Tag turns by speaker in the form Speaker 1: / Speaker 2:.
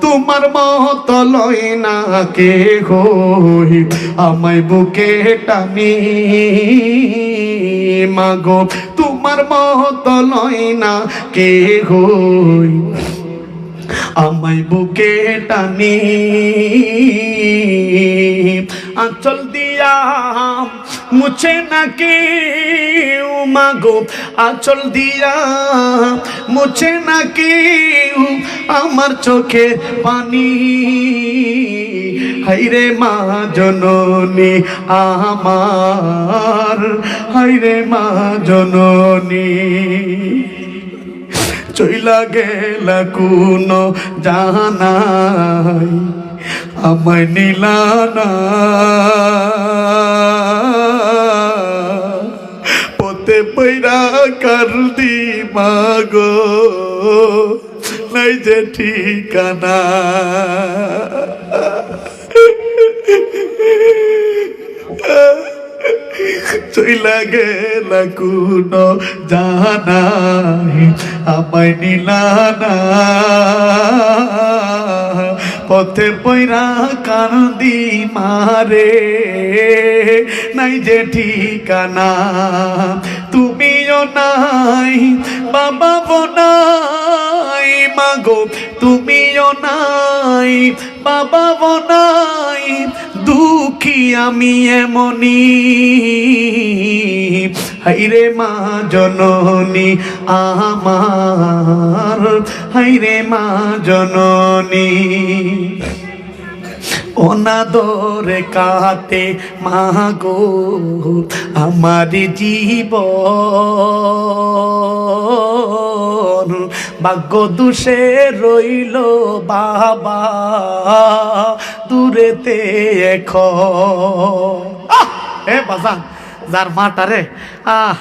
Speaker 1: তোমার মত লই না কে হই আমায় বুকে টানি মাগো তোমার মত লই না কে হই আমায় বুকে টানি আঁচল দিয়া, মুছে নাকি মাগো। আঁচল দিয়া, মুছে নাকি আমার চোখে পানি। হাইরে মা জননী আমার, হাইরে মা জননী। চইলা গেলা কোন জানাই। আমায় নিলানা। পতে পৈরা কার দি মাগো নাই যে ঠিকানা। চইলা গেল কোন জানাই আমায় নিলানা। পথে পয়রা কান্দি মারে। নাই যে ঠিকানা, তুমিও নাই, বাবা বনাই মাগো, তুমিও নাই, বাবা বনাই দুঃখী আমি এমনি হাইরে মা জননী, আমার হাইরে মা জননী। অনাদরে কাতে মাগো আমার জীব ভাগ্য দুষে রইল বাবা, দূরেতে এখ এ বাজান। যার মাটারে আহ